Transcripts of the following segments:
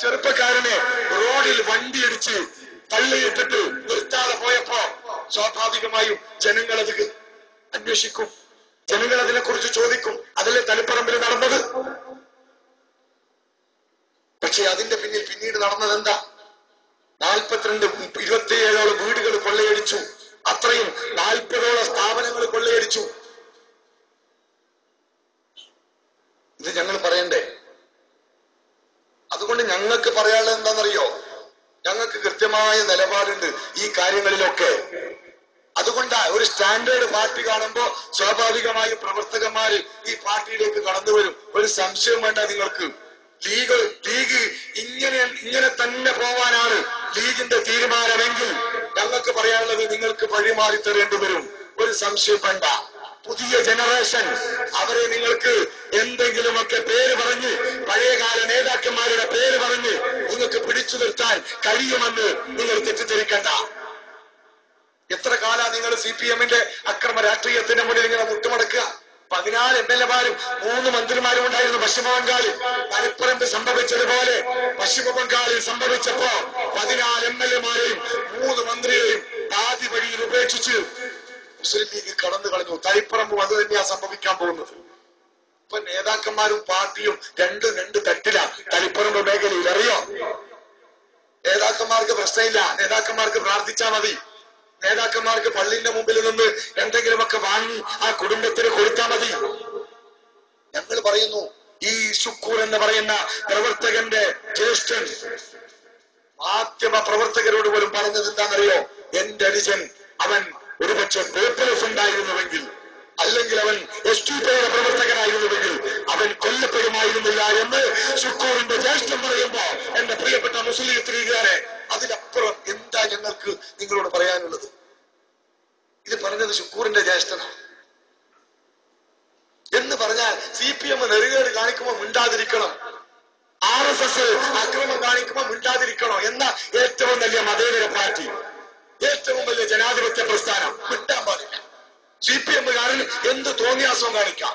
ചെറുപ്പക്കാരനെ റോഡിൽ വണ്ടിയിടിച്ച് തള്ളിയിട്ടിട്ട് നിർത്താതെ പോയപ്പോ സ്വാഭാവികമായും ജനങ്ങൾ അത് അന്വേഷിക്കും. ജനങ്ങൾ അതിനെ കുറിച്ച് ചോദിക്കും. അതല്ലേ തലപ്പറമ്പിൽ നടന്നത്? പക്ഷെ അതിന്റെ പിന്നിൽ പിന്നീട് നടന്നത് എന്താ നാൽപ്പത്തിരണ്ട് ഇരുപത്തിയേഴോളം വീടുകൾ കൊള്ളയടിച്ചു. അത്രയും നാൽപ്പതോളം സ്ഥാപനങ്ങൾ കൊള്ളയടിച്ചു. ഇത് ഞങ്ങൾ പറയണ്ടേ? അതുകൊണ്ട് ഞങ്ങൾക്ക് പറയാനുള്ളത് എന്താണെന്നറിയോ? ഞങ്ങൾക്ക് കൃത്യമായ നിലപാടുണ്ട് ഈ കാര്യങ്ങളിലൊക്കെ. അതുകൊണ്ട് ഒരു സ്റ്റാൻഡേർഡ് പാർട്ടി കാണുമ്പോ സ്വാഭാവികമായും പ്രവർത്തകന്മാര് ഈ പാർട്ടിയിലേക്ക് കടന്നു വരും. ഒരു സംശയം വേണ്ട നിങ്ങൾക്ക്. ലീഗ് ലീഗ് ഇങ്ങനെ ഇങ്ങനെ തന്നെ പോവാനാണ് ലീഗിന്റെ തീരുമാനമെങ്കിൽ ഞങ്ങൾക്ക് പറയാനുള്ളത് നിങ്ങൾക്ക് വഴിമാറി തരേണ്ടി വരും. ഒരു സംശയം വേണ്ട. പുതിയ ജനറേഷൻ അവരെ നിങ്ങൾക്ക് എന്തെങ്കിലുമൊക്കെ പേര് പറഞ്ഞ് പഴയകാല നേതാക്കന്മാരുടെ പേര് പറഞ്ഞ് നിങ്ങൾക്ക് പിടിച്ചു നിർത്താൻ കഴിയുമെന്ന് നിങ്ങൾ തെറ്റിദ്ധരിക്കണ്ട. എത്ര കാല നിങ്ങൾ സി പി എമ്മിന്റെ അക്രമ രാഷ്ട്രീയത്തിന്റെ മുന്നിൽ ഇങ്ങനെ മുട്ടുമടക്കുക? പതിനാല് എം എൽ എമാരും മൂന്ന് മന്ത്രിമാരും ഉണ്ടായിരുന്നു പശ്ചിമ ബംഗാളിൽ മലപ്പുറത്ത് സംഭവിച്ചതുപോലെ പശ്ചിമ ബംഗാളിൽ സംഭവിച്ചപ്പോ പതിനാല് എം എൽ എമാരെയും മൂന്ന് മന്ത്രിയെയും പാതി വഴിയിൽ ഉപേക്ഷിച്ച് മുസ്ലിം ലീഗ് കടന്നു കളഞ്ഞു. തളിപ്പറമ്പും അത് തന്നെയാ സംഭവിക്കാൻ പോകുന്നത്. ഇപ്പൊ നേതാക്കന്മാരും പാർട്ടിയും രണ്ട് രണ്ട് തട്ടിലാ. തളിപ്പറമ്പ് മേഖലയിൽ അറിയോ? നേതാക്കന്മാർക്ക് പ്രശ്നമില്ല. നേതാക്കന്മാർക്ക് പ്രാർത്ഥിച്ചാ മതി. നേതാക്കന്മാർക്ക് പള്ളിന്റെ മുമ്പിൽ നിന്ന് എന്തെങ്കിലുമൊക്കെ വാങ്ങി ആ കുടുംബത്തിന് കൊടുത്താൽ മതി. ഞങ്ങൾ പറയുന്നു ഈ ശുക്കൂർ എന്ന് പറയുന്ന പ്രവർത്തകന്റെ ജ്യേഷ്ഠൻ മാധ്യമ പ്രവർത്തകരോട് പോലും പറഞ്ഞത് എന്താണെന്നറിയോ? എന്റെ അനുജൻ അവൻ ഒരുപക്ഷെ പേപ്പേഴ്സ് ഉണ്ടായിരുന്നുവെങ്കിൽ അല്ലെങ്കിൽ അവൻ എസ് ടി പിയുടെ പ്രവർത്തകനായിരുന്നുവെങ്കിൽ അവൻ കൊല്ലപ്പെടുമായിരുന്നില്ല എന്ന് സുക്കൂറിന്റെ ജ്യേഷ്ഠം പറയുമ്പോ എന്റെ പ്രിയപ്പെട്ട മുസ്ലിം സ്ത്രീകാരെ അതിനപ്പുറം എന്താ ഞങ്ങൾക്ക് നിങ്ങളോട് പറയാനുള്ളത്? ഇത് പറഞ്ഞത് ശുക്കൂറിന്റെ ജ്യേഷ്ഠനാണ്. എന്ന് പറഞ്ഞാൽ സി പി എം നെറുകേട് കാണിക്കുമ്പോൾ മിണ്ടാതിരിക്കണം. ആർ എസ് എസ് അക്രമം കാണിക്കുമ്പോൾ മിണ്ടാതിരിക്കണോ എന്ന ഏറ്റവും വലിയ മതേതര പാർട്ടി ഏറ്റവും വലിയ ജനാധിപത്യ പ്രസ്ഥാനം മിണ്ടാൻ പാടില്ല. സി പി എമ്മുകാരൻ എന്ത് തോന്നിയാസം കാണിക്കാം.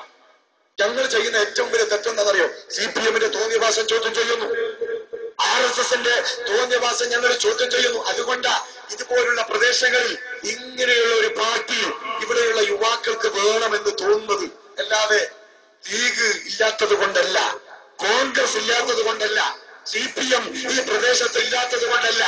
ഞങ്ങൾ ചെയ്യുന്ന ഏറ്റവും വലിയ തെറ്റെന്താണെന്നറിയോ? സി പി എമ്മിന്റെ തോന്നിയവാസം ചോദ്യം ചെയ്യുന്നു. ആർ എസ് എസിന്റെ തോന്നിയവാസം ഞങ്ങൾ ചോദ്യം ചെയ്യുന്നു. അതുകൊണ്ടാ ഇതുപോലുള്ള പ്രദേശങ്ങളിൽ ഇങ്ങനെയുള്ള ഒരു പാർട്ടി ഇവിടെയുള്ള യുവാക്കൾക്ക് വേണമെന്ന് തോന്നുന്നത്. അല്ലാതെ ലീഗ് ഇല്ലാത്തത് കൊണ്ടല്ല കോൺഗ്രസ് ഇല്ലാത്തത് കൊണ്ടല്ല സി പി എം ഈ പ്രദേശത്ത് ഇല്ലാത്തത് കൊണ്ടല്ല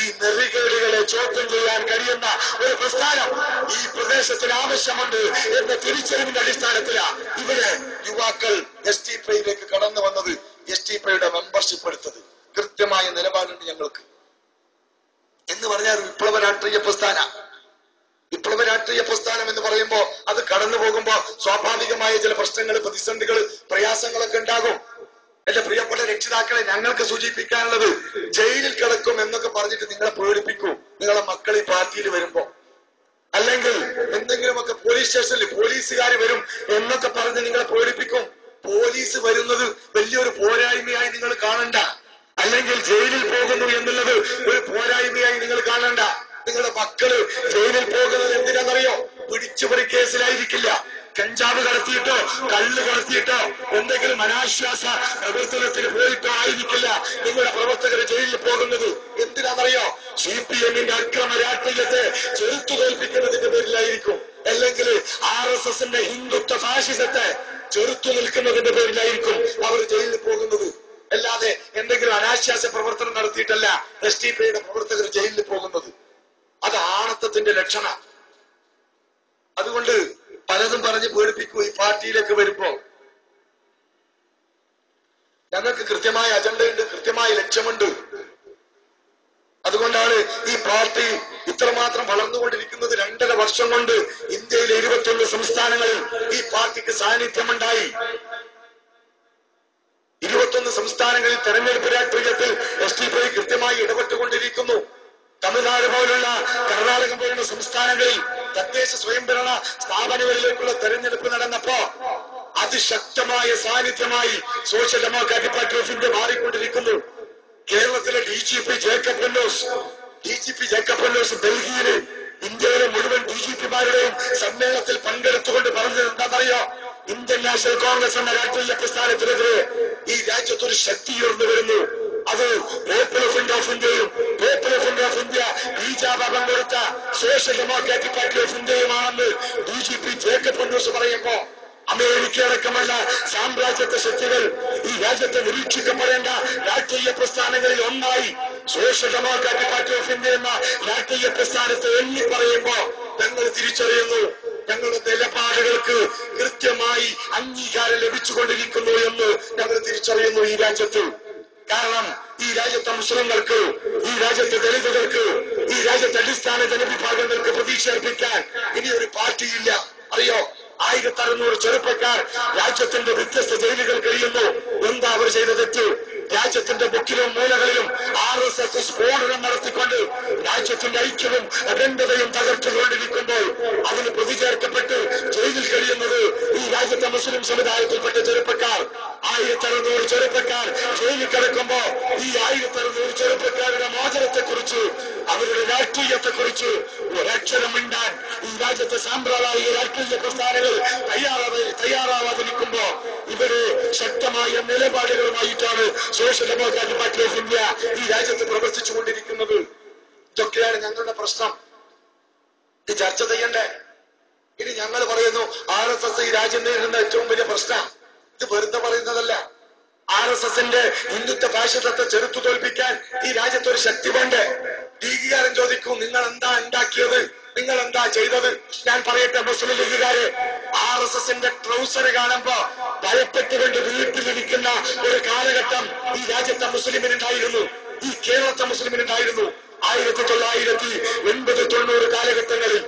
ഈ നെറികേടുകളെ ചോദ്യം ചെയ്യാൻ കഴിയുന്ന ഒരു പ്രസ്ഥാനം ഈ പ്രദേശത്തിന് ആവശ്യമുണ്ട് എന്ന തിരിച്ചറിവിന്റെ അടിസ്ഥാനത്തിലാണ് ഇവിടെ യുവാക്കൾ എസ് ടി പൈയിലേക്ക് കടന്നു വന്നത് എസ് ടി പൈയുടെ മെമ്പർഷിപ്പ് എടുത്തത്. കൃത്യമായ നിലപാടുണ്ട് ഞങ്ങൾക്ക്. എന്ന് പറഞ്ഞാൽ വിപ്ലവ രാഷ്ട്രീയ പ്രസ്ഥാന. വിപ്ലവ രാഷ്ട്രീയ പ്രസ്ഥാനം എന്ന് പറയുമ്പോ അത് കടന്നു പോകുമ്പോ സ്വാഭാവികമായ ചില പ്രശ്നങ്ങൾ പ്രതിസന്ധികൾ പ്രയാസങ്ങളൊക്കെ ഉണ്ടാകും. എന്റെ പ്രിയപ്പെട്ട രക്ഷിതാക്കളെ ഞങ്ങൾക്ക് സൂചിപ്പിക്കാനുള്ളത് ജയിലിൽ കിടക്കും എന്നൊക്കെ പറഞ്ഞിട്ട് നിങ്ങളെ പേടിപ്പിക്കൂ. നിങ്ങളെ മക്കൾ ഈ പാർട്ടിയിൽ വരുമ്പോ. അല്ലെങ്കിൽ എന്തെങ്കിലുമൊക്കെ പോലീസ് സ്റ്റേഷനിൽ പോലീസുകാർ വരും എന്നൊക്കെ പറഞ്ഞ് നിങ്ങളെ പേടിപ്പിക്കും. പോലീസ് വരുന്നത് വലിയൊരു പോരായ്മയായി നിങ്ങൾ കാണണ്ട. അല്ലെങ്കിൽ ജയിലിൽ പോകുന്നു എന്നുള്ളത് ഒരു പോരായ്മയായി നിങ്ങൾ കാണണ്ട. നിങ്ങളുടെ മക്കൾ ജയിലിൽ പോകുന്നത് എന്തിനാണെന്നറിയോ? പിടിച്ചുപറി കേസിലായിരിക്കില്ല. കഞ്ചാവ് കടത്തിയിട്ടോ കള്ള് കടത്തിയിട്ടോ എന്തെങ്കിലും അനാശ്വാസ പ്രവർത്തനത്തിന് പോയിട്ടോ ആയിരിക്കില്ല നിങ്ങളുടെ പ്രവർത്തകർ ജയിലിൽ പോകുന്നത്. എന്തിനാണെന്നറിയോ? സി പി എമ്മിന്റെ അക്രമ രാഷ്ട്രീയത്തെ ചെറുത്തു തോൽപ്പിക്കുന്നതിന്റെ പേരിലായിരിക്കും. അല്ലെങ്കിൽ ആർ എസ് എസിന്റെ ഹിന്ദുത്വ ഫാഷിസത്തെ ചെറുത്തു നിൽക്കുന്നതിന്റെ പേരിലായിരിക്കും അവർ ജയിലിൽ പോകുന്നത്. അല്ലാതെ എന്തെങ്കിലും അനാശ്വാസ പ്രവർത്തനം നടത്തിയിട്ടല്ല എസ് ടി പിയുടെ പ്രവർത്തകർ ജയിലിൽ പോകുന്നത്. അത് ആണത്തത്തിന്റെ ലക്ഷണം അതുകൊണ്ട് പലതും പറഞ്ഞ് പേടിപ്പിക്കൂ ഈ പാർട്ടിയിലേക്ക് വരുമ്പോ. ഞങ്ങൾക്ക് കൃത്യമായ അജണ്ടയുണ്ട് കൃത്യമായ ലക്ഷ്യമുണ്ട്. അതുകൊണ്ടാണ് ഈ പാർട്ടി ഇത്രമാത്രം വളർന്നുകൊണ്ടിരിക്കുന്നത് രണ്ടര വർഷം കൊണ്ട് ഇന്ത്യയിലെ ഇരുപത്തിയൊന്ന് സംസ്ഥാനങ്ങളിൽ ഈ പാർട്ടിക്ക് സാന്നിധ്യമുണ്ടായി. ഇരുപത്തൊന്ന് സംസ്ഥാനങ്ങളിൽ തെരഞ്ഞെടുപ്പ് രാഷ്ട്രീയത്തിൽ എസ് ഡി പി കൃത്യമായി ഇടപെട്ടുകൊണ്ടിരിക്കുന്നു. തമിഴ്നാട് പോലുള്ള കർണാടക പോലുള്ള സംസ്ഥാനങ്ങളിൽ തദ്ദേശ സ്വയംഭരണ സ്ഥാപനങ്ങളിലേക്കുള്ള തെരഞ്ഞെടുപ്പ് നടന്നപ്പോ അതിശക്തമായ സാന്നിധ്യമായി Social Democratic Party of India മാറിക്കൊണ്ടിരിക്കുന്നു. കേരളത്തിലെ ഡി ജി പി ജേക്കബ് പെല്ലോസ് ഡി ജി പി ജേക്കബ് പെല്ലോസ് ഡൽഹിയിൽ ഇന്ത്യയിലെ മുഴുവൻ ഡി ജി പിമാരുടെയും സമ്മേളനത്തിൽ പങ്കെടുത്തുകൊണ്ട് പറഞ്ഞത് എന്താണെന്നറിയോ? ഇന്ത്യൻ നാഷണൽ കോൺഗ്രസ് എന്ന രാഷ്ട്രീയ പ്രസ്ഥാനത്തിനെതിരെ ഈ രാജ്യത്തൊരു ശക്തി ഉയർന്നു വരുന്നു. അത് പോപ്പുലർ ഫ്രണ്ട് ഓഫ് ഇന്ത്യയും പോപ്പുലർ ഫ്രണ്ട് ഓഫ് ഇന്ത്യ ബീജാപം കൊടുത്ത social democratic party of ഇന്ത്യയുമാണെന്ന് B J P Jacob Punnoose പറയുമ്പോ അമേരിക്ക അടക്കമുള്ള സാമ്രാജ്യത്വ ശക്തികൾ ഈ രാജ്യത്തെ നിരീക്ഷിക്കപ്പെടേണ്ട രാഷ്ട്രീയ പ്രസ്ഥാനങ്ങളിൽ ഒന്നായി Social Democratic Party of India എന്ന രാഷ്ട്രീയ പ്രസ്ഥാനത്തെ എണ്ണി പറയുമ്പോ ഞങ്ങൾ തിരിച്ചറിയുന്നു. ഞങ്ങളുടെ നിലപാടുകൾക്ക് കൃത്യമായി അംഗീകാരം ലഭിച്ചുകൊണ്ടിരിക്കുന്നു എന്ന് ഞങ്ങൾ തിരിച്ചറിയുന്നു ഈ രാജ്യത്ത്. കാരണം ഈ രാജ്യത്തെ മുസ്ലിങ്ങൾക്ക് ഈ രാജ്യത്തെ ദളിതുകൾക്ക് ഈ രാജ്യത്തെ അടിസ്ഥാന ജനവിഭാഗങ്ങൾക്ക് പ്രതീക്ഷ അർപ്പിക്കാൻ ഇനി ഒരു പാർട്ടിയില്ല. അറിയോ? ആയിരത്തി അറുന്നൂറ് ചെറുപ്പക്കാർ രാജ്യത്തിന്റെ വ്യത്യസ്ത ജയിലുകൾ കഴിയുന്നു. എന്താ അവർ ചെയ്ത തെറ്റ്? രാജ്യത്തിന്റെ മുക്കിലും മൂലകളിലും ആർ എസ് എസ് സ്ഫോടനം നടത്തിക്കൊണ്ട് രാജ്യത്തിന്റെ ഐക്യവും അഖണ്ഡതയും തകർത്തുകൊണ്ടിരിക്കുമ്പോൾ അതിന് പ്രതിചേർക്കപ്പെട്ട് ജയിലിൽ കഴിയുന്നത് ഈ രാജ്യത്തെ മുസ്ലിം സമുദായത്തിൽപ്പെട്ട ചെറുപ്പക്കാർ. ആയിരത്തി അറുന്നൂറ് ചെറുപ്പക്കാർ ജയിലിൽ കിടക്കുമ്പോ ഈ ആയിരത്തി അറുന്നൂറ് ചെറുപ്പക്കാരുടെ മോചനത്തെ കുറിച്ച് അവരുടെ രാഷ്ട്രീയത്തെ കുറിച്ച് ഒരക്ഷരം മിണ്ടാൻ ഈ രാജ്യത്തെ സാമ്പ്രദായിക രാഷ്ട്രീയ പ്രസ്ഥാനങ്ങൾ തയ്യാറാവ തയ്യാറാവാതിരിക്കുമ്പോ ഇവർ ശക്തമായ നിലപാടുകളുമായിട്ടാണ് Social Democratic Party of India ഈ രാജ്യത്ത് പ്രവർത്തിച്ചുകൊണ്ടിരിക്കുന്നത്. ഇതൊക്കെയാണ് ഞങ്ങളുടെ പ്രശ്നം. ഇത് ചർച്ച ചെയ്യണ്ടേ? ഇനി ഞങ്ങൾ പറയുന്നു ആർ എസ് എസ് ഈ രാജ്യം നേരിടുന്ന ഏറ്റവും വലിയ പ്രശ്നം. ഇത് വെറുതെ പറയുന്നതല്ല. ആർ എസ് എസിന്റെ ഹിന്ദുത്വ ഫാഷിസത്തെ ചെറുത്തു തോൽപ്പിക്കാൻ ഈ രാജ്യത്ത് ഒരു ശക്തി വേണ്ടേ ലീഗുകാരൻ ചോദിക്കും നിങ്ങൾ എന്താ ഉണ്ടാക്കിയത്? നിങ്ങൾ എന്താ ചെയ്തത്? ഞാൻ പറയട്ടെ മുസ്ലിം ലീഗുകാര്. ആർ എസ് എസിന്റെ ട്രൗസർ കാണുമ്പോ ഭയപ്പെട്ടുകൊണ്ട് വീട്ടിലിരിക്കുന്ന ഒരു കാലഘട്ടം ഈ രാജ്യത്തെ മുസ്ലിമിനുണ്ടായിരുന്നു. ഈ കേരളത്തെ മുസ്ലിമിനുണ്ടായിരുന്നു. ആയിരത്തി തൊള്ളായിരത്തി എൺപത് തൊണ്ണൂറ് കാലഘട്ടങ്ങളിൽ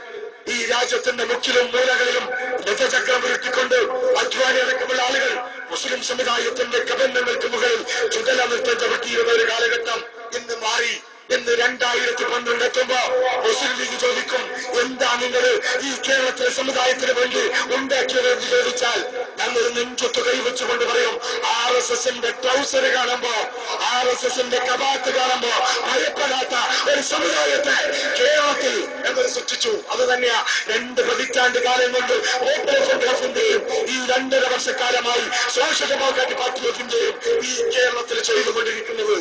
ഈ രാജ്യത്തിന്റെ മുക്കിലും മൂലകളിലും രഥചക്രം ഉരുട്ടിക്കൊണ്ട് അധ്വാനി അടക്കമുള്ള ആളുകൾ മുസ്ലിം സമുദായത്തിന്റെ കബന്ധങ്ങൾക്ക് മുകളിൽ ചുതല നൃത്തം ചവിട്ടിയിരുന്ന ഒരു കാലഘട്ടം ഇന്ന് മാറി. ഇന്ന് രണ്ടായിരത്തി പന്ത്രണ്ട് എത്തുമ്പോ മുസ്ലിം ലീഗ് ചോദിക്കും എന്താ നിങ്ങൾ ഈ കേരളത്തിലെ സമുദായത്തിന് വേണ്ടി ഉണ്ടാക്കിയത് എന്ന് ചോദിച്ചാൽ ഞങ്ങൾ നെഞ്ചൊത്ത് കൈവച്ചുകൊണ്ട് പറയും ആർ എസ് എസിന്റെ ട്രൗസർ കാണുമ്പോ ആർ എസ് എസിന്റെ കബാത്ത് കാണുമ്പോ ഭയപ്പെടാത്ത ഒരു സമുദായത്തെ കേരളത്തിൽ ഞങ്ങൾ സൃഷ്ടിച്ചു. അത് തന്നെയാ രണ്ട് പതിറ്റാണ്ട് കാലം കൊണ്ട് ഓപ്പറേഷൻ ഈ രണ്ടര വർഷക്കാലമായി സോഷ്യൽ ഡെമോക്രാറ്റിക് പാർട്ടി ഓഫ് ഇന്ത്യയും ഈ കേരളത്തിൽ ചെയ്തുകൊണ്ടിരിക്കുന്നത്.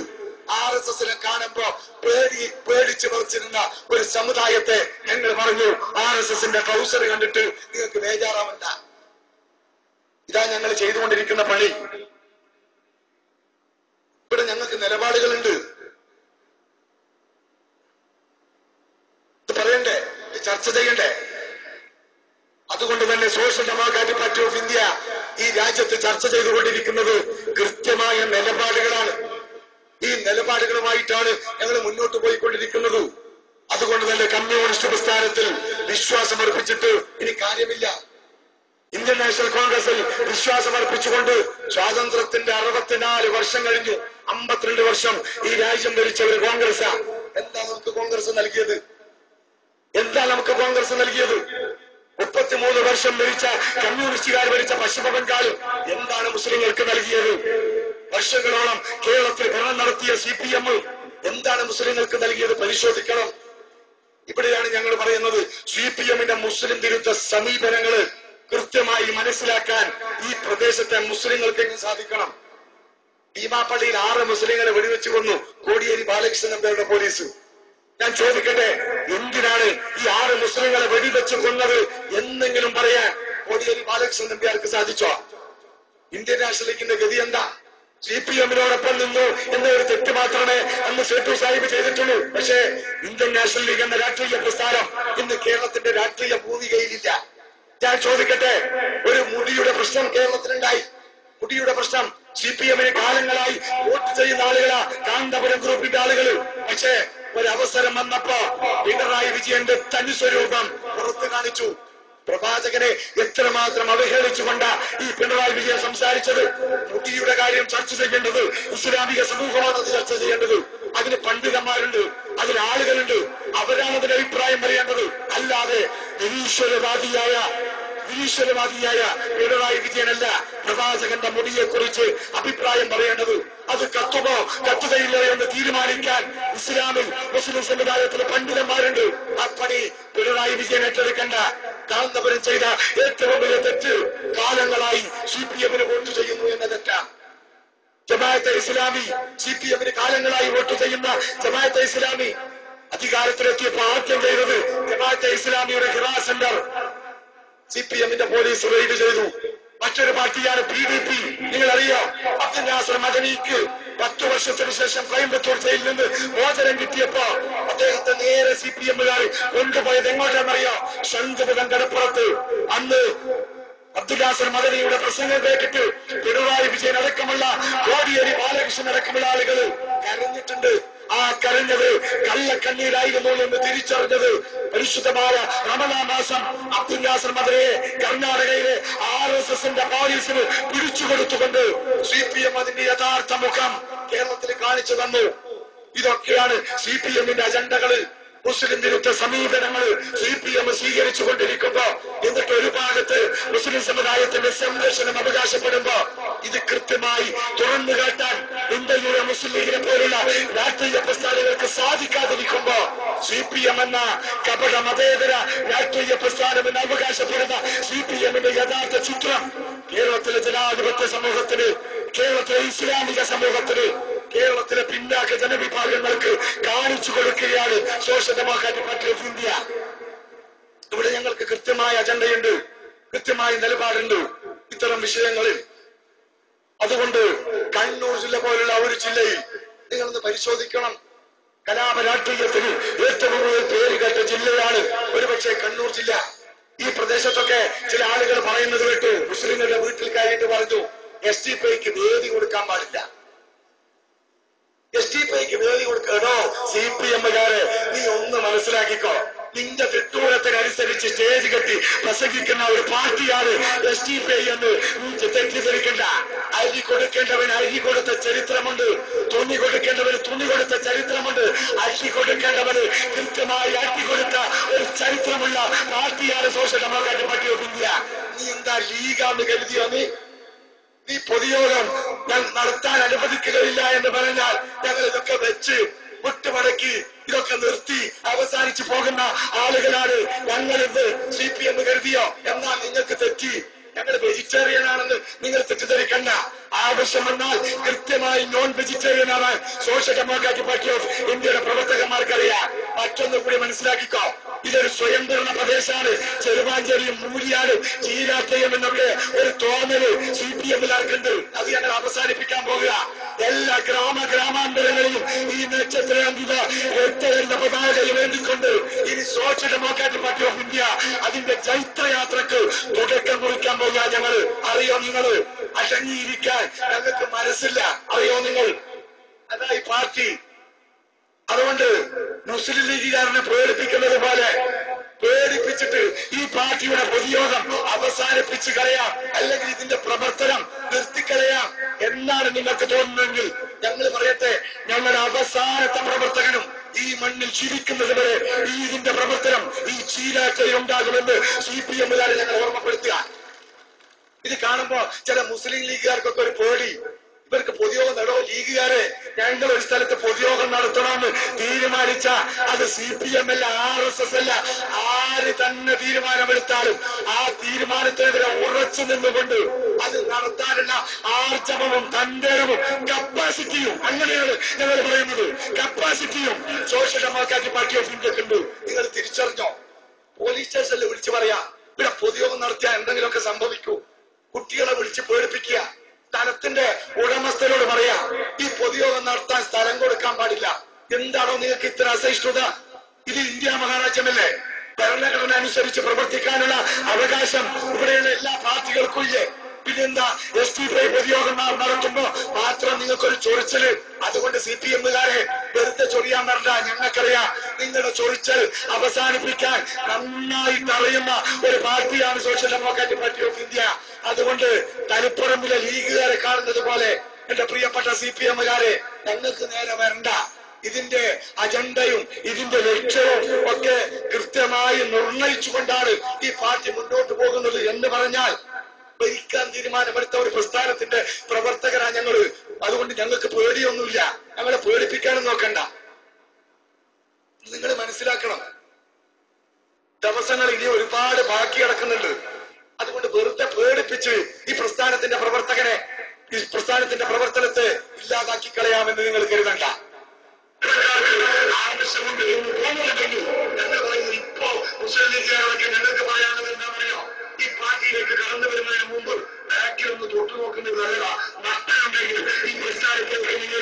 ആർ എസ് എസിനെ കാണുമ്പോ പേടി പേടിച്ച് പറിച്ചിരുന്ന ഒരു സമുദായത്തെ ഞങ്ങൾ പറഞ്ഞു. ആർ എസ് എസിന്റെ ട്രൗസർ കണ്ടിട്ട് നിങ്ങൾക്ക് ബേജാറാവണ്ട. ഇതാ ഞങ്ങൾ ചെയ്തുകൊണ്ടിരിക്കുന്ന പണി. ഇവിടെ ഞങ്ങൾക്ക് നിലപാടുകളുണ്ട്. പറയണ്ടേ? ചർച്ച ചെയ്യണ്ടേ? അതുകൊണ്ട് തന്നെ Social Democratic Party of India ഈ രാജ്യത്ത് ചർച്ച ചെയ്തുകൊണ്ടിരിക്കുന്നത് കൃത്യമായ നിലപാടുകളാണ്. ഈ നിലപാടുകളുമായിട്ടാണ് ഞങ്ങൾ മുന്നോട്ട് പോയിക്കൊണ്ടിരിക്കുന്നത്. അതുകൊണ്ട് തന്നെ കമ്മ്യൂണിസ്റ്റ് പ്രസ്ഥാനത്തിൽ വിശ്വാസം അർപ്പിച്ചിട്ട് ഇനി കാര്യമില്ല. ഇന്ത്യൻ നാഷണൽ കോൺഗ്രസിൽ വിശ്വാസം അർപ്പിച്ചുകൊണ്ട് സ്വാതന്ത്ര്യത്തിന്റെ അറുപത്തിനാല് വർഷം കഴിഞ്ഞു. അമ്പത്തിരണ്ട് വർഷം ഈ രാജ്യം ഭരിച്ച ഒരു കോൺഗ്രസ് എന്താ നമുക്ക് കോൺഗ്രസ് നൽകിയത്? എന്താ നമുക്ക് കോൺഗ്രസ് നൽകിയത്? മുപ്പത്തിമൂന്ന് വർഷം ഭരിച്ച കമ്മ്യൂണിസ്റ്റുകാർ ഭരിച്ച പശ്ചിമ ബംഗാളും എന്താണ് മുസ്ലിങ്ങൾക്ക് നൽകിയത്? വർഷങ്ങളോളം കേരളത്തിൽ ഭരണം നടത്തിയ സി പി എം എന്താണ് മുസ്ലിങ്ങൾക്ക് നൽകിയത് പരിശോധിക്കണം. ഇവിടെയാണ് ഞങ്ങൾ പറയുന്നത് സി പി എമ്മിന്റെ മുസ്ലിം വിരുദ്ധ സമീപനങ്ങൾ കൃത്യമായി മനസ്സിലാക്കാൻ ഈ പ്രദേശത്തെ മുസ്ലിങ്ങൾക്ക് സാധിക്കണം. ഭീമാപ്പള്ളിയിൽ ആറ് മുസ്ലിങ്ങളെ വെടിവെച്ചു കൊന്നു. കോടിയേരി ബാലകൃഷ്ണൻ നമ്പരുടെ പോലീസ്. ഞാൻ ചോദിക്കട്ടെ എന്തിനാണ് ഈ ആറ് മുസ്ലിങ്ങളെ വെടിവെച്ച് കൊന്നത് എന്നെങ്കിലും പറയാൻ കോടിയേരി ബാലകൃഷ്ണൻ നമ്പ്യാർക്ക് സാധിച്ചോ? ഇന്ത്യൻ നാഷണൽ ലീഗിന്റെ ഗതി എന്താ? സി പി എമ്മിനോടൊപ്പം നിന്നു എന്ന ഒരു തെറ്റ് മാത്രമേ അന്ന് സേട്ടു സാഹിബ് ചെയ്തിട്ടുള്ളൂ. പക്ഷേ ഇന്ത്യൻ നാഷണൽ ലീഗ് എന്ന രാഷ്ട്രീയ പ്രസ്ഥാനം ഇന്ന് കേരളത്തിന്റെ രാഷ്ട്രീയ ഭൂമികയിലില്ല. ഞാൻ ചോദിക്കട്ടെ ഒരു മുടിയുടെ പ്രശ്നം കേരളത്തിലുണ്ടായി. മുടിയുടെ പ്രശ്നം സി പി എമ്മിന് കാലങ്ങളായി വോട്ട് ചെയ്യുന്ന ആളുകളാ കാന്തപുരം ഗ്രൂപ്പിന്റെ ആളുകൾ പക്ഷേ ഒരവസരം വന്നപ്പോ പിണറായി വിജയന്റെ തനി സ്വരൂപം പുറത്തു കാണിച്ചു. പ്രവാചകനെ എത്രമാത്രം അവഹേളിച്ചുകൊണ്ട് ഈ പിണറായി വിജയൻ സംസാരിച്ചത്? മുടിയുടെ കാര്യം ചർച്ച ചെയ്യേണ്ടത് ഇസ്ലാമിക സമൂഹമാണ് അത് ചർച്ച ചെയ്യേണ്ടത്. അതിന് പണ്ഡിതന്മാരുണ്ട് അതിന് ആളുകളുണ്ട്. അവരാണ് അതിന്റെ അഭിപ്രായം പറയേണ്ടത്. അല്ലാതെ നിരീശ്വരവാദിയായ നിരീശ്വരവാദിയായ പിണറായി വിജയനല്ല പ്രവാചകന്റെ മുടിയെ കുറിച്ച് അഭിപ്രായം പറയേണ്ടത്. അത് കത്തുമോ? കത്തുകയില്ലോ എന്ന് തീരുമാനിക്കാൻ ഇസ്ലാമിൽ മുസ്ലിം സമുദായത്തിൽ പണ്ഡിതന്മാരുണ്ട്. ആ പണി പിണറായി വിജയൻ ഏറ്റെടുക്കണ്ട. കാന്തപുരം ചെയ്ത ഏറ്റവും വലിയ തെറ്റ് കാലങ്ങളായി സി പി എമ്മിന് വോട്ട് ചെയ്യുന്നു എന്ന തെറ്റാണ് ജമാഅത്തെ ഇസ്ലാമി സി പി എമ്മിന് കാലങ്ങളായി വോട്ട് ചെയ്യുന്ന ജമാഅത്തെ ഇസ്ലാമി അധികാരത്തിലെത്തിയപ്പോ ആദ്യം ചെയ്തത് ജമാഅത്തെ ഇസ്ലാമിയുടെ ഹിറാ സെന്റർ സി പി എമ്മിന്റെ പോലീസ് റെയ്ഡ് ചെയ്തു. മറ്റൊരു പാർട്ടിയാണ് പി ഡി പി നിങ്ങൾ അറിയാം അബ്ദുൽ നാസർ മദനിക്ക് പത്ത് വർഷത്തിന് ശേഷം കോയമ്പത്തൂർ ജയിലിൽ നിന്ന് മോചനം കിട്ടിയപ്പോ അദ്ദേഹത്തെ നേരെ സി പി എമ്മുകാർ കൊണ്ടുപോയത് എങ്ങോട്ടാണെന്നറിയാം? ശങ്കുപുരം കടപ്പുറത്ത് അന്ന് അബ്ദുൽ നാസർ മദനിയുടെ പ്രസംഗം കേട്ടിട്ട് പിണറായി വിജയൻ അടക്കമുള്ള കോടിയേരി ബാലകൃഷ്ണൻ അടക്കമുള്ള ആളുകൾ കരഞ്ഞിട്ടുണ്ട്. ആ കരഞ്ഞത് കള്ളക്കണ്ണീരായിരുന്നു എന്ന് തിരിച്ചറിഞ്ഞത് പരിശുദ്ധമായ റമദാ മാസം അബ്ദുല്ലാസർ നാസർ കർണാടകയിലെ ആർ എസ് എസിന്റെ പോലീസിന് പിടിച്ചു കൊടുത്തുകൊണ്ട് സി പി എം അതിന്റെ യഥാർത്ഥ മുഖം കേരളത്തിൽ കാണിച്ചു തന്നു. ഇതൊക്കെയാണ് സി പി എമ്മിന്റെ അജണ്ടകൾ മുസ്ലിം വിരുദ്ധ സമീപനങ്ങൾ സി പി എം സ്വീകരിച്ചു കൊണ്ടിരിക്കുമ്പോ എന്നിട്ട് ഒരു ഭാഗത്ത് മുസ്ലിം സമുദായത്തിന്റെ സംരക്ഷണം അവകാശപ്പെടുമ്പോ ഇത് കൃത്യമായി തുറന്നു ഇന്ത്യയുടെ മുസ്ലിം ലീഗിനെ പോലുള്ള രാഷ്ട്രീയ പ്രസ്ഥാനങ്ങൾക്ക് സാധിക്കാതിരിക്കുമ്പോ സി പി എം എന്ന കപട മതേതര രാഷ്ട്രീയ പ്രസ്ഥാനം എന്ന് അവകാശപ്പെടുന്ന സി പി എമ്മിന്റെ യഥാർത്ഥ ചിത്രം കേരളത്തിലെ ജനാധിപത്യ സമൂഹത്തിന് കേരളത്തിലെ ഇസ്ലാമിക സമൂഹത്തിന് കേരളത്തിലെ പിന്നാക്ക ജനവിഭാഗങ്ങൾക്ക് കാണിച്ചു കൊടുക്കുകയാണ് Social Democratic Party of India. ഇവിടെ ഞങ്ങൾക്ക് കൃത്യമായ അജണ്ടയുണ്ട് കൃത്യമായ നിലപാടുണ്ട് ഇത്തരം വിഷയങ്ങളിൽ. അതുകൊണ്ട് കണ്ണൂർ ജില്ല പോലുള്ള ഒരു ജില്ലയിൽ നിങ്ങളൊന്ന് പരിശോധിക്കണം. കലാപ രാഷ്ട്രീയത്തിന് ഏറ്റവും കൂടുതൽ പേര് കേട്ട ജില്ലയാണ് ഒരുപക്ഷെ കണ്ണൂർ ജില്ല. ഈ പ്രദേശത്തൊക്കെ ചില ആളുകൾ പറയുന്നത് കേട്ടു മുസ്ലിങ്ങളുടെ വീട്ടിൽ കയറിയിട്ട് പറഞ്ഞു എസ് ടി പിക്ക് വേദി കൊടുക്കാൻ പാടില്ല. എസ് ഡി പിക്ക് വേദി കൊടുക്കണോ സി പി എമ്മുകാരെ നീ ഒന്ന് മനസ്സിലാക്കിക്കോ. നിന്റെ തിട്ടൂരത്തിനനുസരിച്ച് സ്റ്റേജ് കെട്ടി പ്രസംഗിക്കുന്ന ഒരു പാർട്ടിയാണ് എസ് ഡി പി എന്ന് തെറ്റിദ്ധരിക്കേണ്ട. അരി കൊടുക്കേണ്ടവന് അരി കൊടുത്ത ചരിത്രമുണ്ട്. തുണി കൊടുക്കേണ്ടവന് തുണി കൊടുത്ത ചരിത്രമുണ്ട്. അരി കൊടുക്കേണ്ടവന് കൃത്യമായി അരി കൊടുത്ത ഒരു ചരിത്രമുള്ള പാർട്ടിയാണ് Social Democratic Party of India. നീ എന്താ ലീഗാന്ന് കരുതിയോ നീ? നീ പൊതുയോഗം നടത്താൻ അനുവദിക്കുകയില്ല എന്ന് പറഞ്ഞാൽ ഞങ്ങൾ ഇതൊക്കെ വെച്ച് മുട്ടുമടക്കി ഇതൊക്കെ നിർത്തി അവസാനിച്ചു പോകുന്ന ആളുകളാണ് ഞങ്ങൾ സി പി എം കരുതിയോ? എന്നാൽ നിങ്ങൾക്ക് തെറ്റി. ഞങ്ങൾ വെജിറ്റേറിയൻ ആണെന്ന് നിങ്ങൾ തെറ്റിദ്ധരിക്കണ്ട. ആവശ്യം വന്നാൽ കൃത്യമായി നോൺ വെജിറ്റേറിയൻ ആണ് സോഷ്യൽ ഡെമോക്രാറ്റിക് പാർട്ടി ഓഫ് ഇന്ത്യയുടെ പ്രവർത്തകന്മാർക്കറിയാം. മറ്റൊന്നും കൂടി മനസ്സിലാക്കിക്കോ. ഇതൊരു സ്വയംഭരണ പ്രദേശമാണ്. ചെറുവാഞ്ചേരിയും മൂലിയാട് ചീരാക്കയം എന്നൊക്കെ ഒരു തോന്നൽ സി പി എമ്മിലാർക്കുണ്ട് അത് ഞങ്ങൾ അവസാനിപ്പിക്കാൻ പോകുക എല്ലാ ഗ്രാമ ഗ്രാമാന്തരങ്ങളിലും ഈ നക്ഷത്രാന്തിക രക്തകരണ പതാകയും വേണ്ടിക്കൊണ്ട് ഇനി Social Democratic Party of India അതിന്റെ ചൈത്രയാത്രക്ക് തുടക്കം കുറിക്കാൻ പോകുക ഞങ്ങൾ അറിയോ നിങ്ങൾ അടങ്ങിയിരിക്കാൻ ഞങ്ങൾക്ക് മനസ്സില്ല. അറിയോ നിങ്ങൾ? അതായി പാർട്ടി. അതുകൊണ്ട് മുസ്ലിം ലീഗുകാരനെ പ്രേരിപ്പിക്കുന്നത് പോലെ പേടിപ്പിച്ചിട്ട് ഈ പാർട്ടിയുടെ പൊതുയോഗം അവസാനിപ്പിച്ചു കളയാം. അല്ലെങ്കിൽ ഇതിന്റെ പ്രവർത്തനം നിർത്തിക്കളയാം എന്നാണ് നിങ്ങൾക്ക് തോന്നുന്നതെങ്കിൽ ഞങ്ങൾ പറയട്ടെ ഞങ്ങളുടെ അവസാനത്തെ പ്രവർത്തകനും ഈ മണ്ണിൽ ജീവിക്കുന്നത് വരെ ഈ ഇതിന്റെ പ്രവർത്തനം ഈ ചീരാറ്റയിൽ ഉണ്ടാകുമെന്ന് സി പി എമ്മുകാരെ ഞങ്ങൾ ഓർമ്മപ്പെടുത്തുക. ഇത് കാണുമ്പോ ചില മുസ്ലിം ലീഗുകാർക്കൊക്കെ ഒരു പേടി. ഇവർക്ക് പൊതുയോഗം നടോ? ലീഗുകാരെ ഞങ്ങൾ ഒരു സ്ഥലത്ത് പൊതുയോഗം നടത്തണമെന്ന് തീരുമാനിച്ച അത് സി പി എം അല്ല ആർ എസ് എസ് അല്ല. ആര് തന്നെ തീരുമാനമെടുത്താലും ആ തീരുമാനത്തിനെതിരെ ഉറച്ചു നിന്നുകൊണ്ട് അത് നടത്താനുള്ള ആർജവവും തന്റെവും കപ്പാസിറ്റിയും അങ്ങനെയാണ് ഞങ്ങൾ പറയുന്നത്. കപ്പാസിറ്റിയും സോഷ്യൽ ഡെമോക്രാറ്റിക് പാർട്ടി ഓഫ് ഇന്ത്യക്കുണ്ട് നിങ്ങൾ തിരിച്ചറിഞ്ഞോ? പോലീസ് സ്റ്റേഷനിൽ വിളിച്ചു പറയാ ഇവിടെ പൊതുയോഗം നടത്തിയാൽ എന്തെങ്കിലുമൊക്കെ സംഭവിക്കൂ. കുട്ടികളെ വിളിച്ച് പേടിപ്പിക്കുക. സ്ഥലത്തിന്റെ ഉടമസ്ഥരോട് പറയാ ഈ പൊതുയോഗം നടത്താൻ സ്ഥലം കൊടുക്കാൻ പാടില്ല. എന്താണോ നിങ്ങൾക്ക് ഇത്ര അസഹിഷ്ണുത? ഇത് ഇന്ത്യ മഹാരാജ്യമല്ലേ? ഭരണഘടന അനുസരിച്ച് പ്രവർത്തിക്കാനുള്ള അവകാശം ഇവിടെയുള്ള എല്ലാ പാർട്ടികൾക്കും ഇല്ലേ? പിന്നെന്താ എസ് ടി പി പൊതുയോഗം നടത്തുമ്പോ മാത്രം നിങ്ങൾക്കൊരു ചൊറിച്ചൽ? അതുകൊണ്ട് സി പി എമ്മുകാരെ വെറുതെ ചൊറിയാൻ വരണ്ട ഞങ്ങൾക്കറിയാം നിങ്ങളുടെ ചൊറിച്ചൽ അവസാനിപ്പിക്കാൻ നന്നായിട്ട് അറിയുന്ന ഒരു പാർട്ടിയാണ് Social Democratic Party of India അതുകൊണ്ട് തലപ്പുറമ്പിലെ ലീഗുകാരെ കാണുന്നത് പോലെ എന്റെ പ്രിയപ്പെട്ട സി പി എമ്മുകാരെ ഞങ്ങൾക്ക് നേരെ വരണ്ട. ഇതിന്റെ അജണ്ടയും ഇതിന്റെ ലക്ഷ്യവും ഒക്കെ കൃത്യമായി നിർണയിച്ചുകൊണ്ടാണ് ഈ പാർട്ടി മുന്നോട്ട് പോകുന്നത് എന്ന് പറഞ്ഞാൽ ഭരിക്കാൻ തീരുമാനമെടുത്ത ഒരു പ്രസ്ഥാനത്തിന്റെ പ്രവർത്തകരാ ഞങ്ങൾ. അതുകൊണ്ട് ഞങ്ങൾക്ക് പേടിയൊന്നുമില്ല. ഞങ്ങളെ പേടിപ്പിക്കാനും നോക്കണ്ട. നിങ്ങൾ മനസ്സിലാക്കണം. ദിവസങ്ങൾ ഇനി ഒരുപാട് ബാക്കി കിടക്കുന്നുണ്ട്. അതുകൊണ്ട് വെറുതെ പേടിപ്പിച്ച് ഈ പ്രസ്ഥാനത്തിന്റെ പ്രവർത്തകനെ ഈ പ്രസ്ഥാനത്തിന്റെ പ്രവർത്തനത്തെ ഇല്ലാതാക്കി കളയാമെന്ന് നിങ്ങൾ കരുതണ്ട. ഇപ്പോ ഈ മുമ്പ് ഒന്ന് തൊട്ടു നോക്കുന്നത് നല്ലതാ നഷ്ടമുണ്ടെങ്കിൽ ഈ പ്രസ്ഥാനത്തിലേക്ക് നിങ്ങൾ